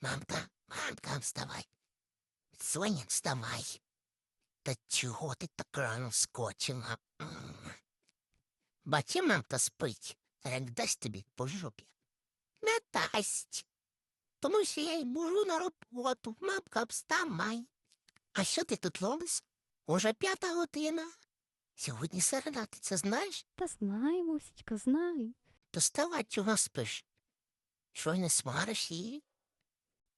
Мамка, мамка, вставай. Соня, вставай. Та чого ти так рано скочила? Бачи, мамка спить, а як дасть тобі по жопі. Не дасть. Тому що я й можу на роботу. Мамка, вставай. А що ти тут ловиш? Уже п'ята година. Сьогодні середа, ти це знаєш? Та знаю, Мусічка, знаю. То вставай, чого спиш? Що не смариш її?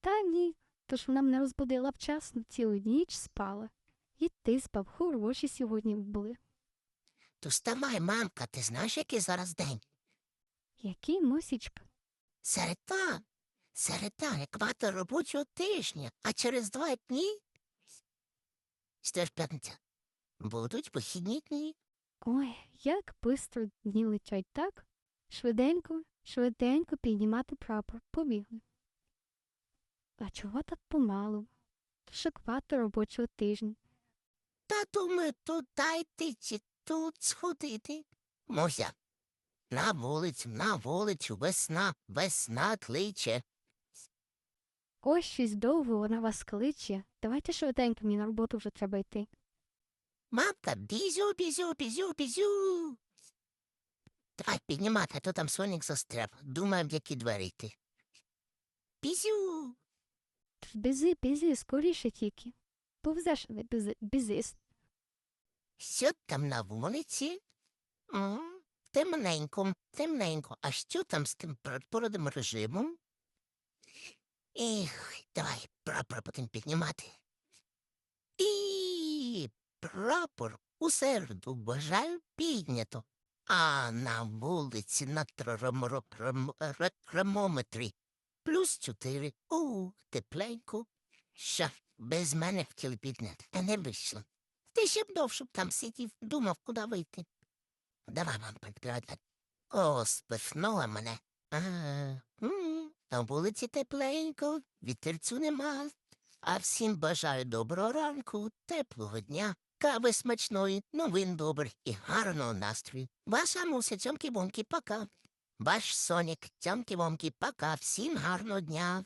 Та ні, тож вона мене розбудила вчасно, цілу ніч спала. І ти спав, хороші сьогодні були. То вставай, мамка, ти знаєш, який зараз день? Який Мусічка? Середа. Середа, екватор робочого тижня, а через два дні. Що ж п'ятниця? Будуть вихідні дні. Ой, як бистро дні летять, так? Швиденько, швиденько піднімати прапор, побігли. А чого так помалу? Тож робочого тижня. Та думаю, тут дайте чи тут сходити. Мося, на вулицю, на вулицю, весна, весна кличе. Ось щось довго вона вас кличе. Давайте швиденько, мені на роботу вже треба йти. Мамка, бізю, бізю, бізю, бізю. Давай піднімати, а то там сонік застряв. Думаємо, в які двері йти. Бізю. Бізи, бізи, скоріше тільки. Повзеш, не бізи. Що там на вулиці? М, Темненько, темненько. А що там з температурним режимом? Ех, давай прапор будемо піднімати. І прапор у середу бажаю піднято. А на вулиці на термометрі плюс чотири. У, тепленько. Що, без мене хотіли підняти, а не вийшло. Ти ще б довше б там сидів, думав, куди вийти. Давай вам підглядати. О, спихнула мене. Ага. м, На вулиці тепленько, вітерцю нема. А всім бажаю доброго ранку, теплого дня, кави смачної, новин добрих і гарного настрою. Ваша муся цьомки-бомки, пока. Ваш Сонік, цьомки-бомки, пока. Всім гарного дня.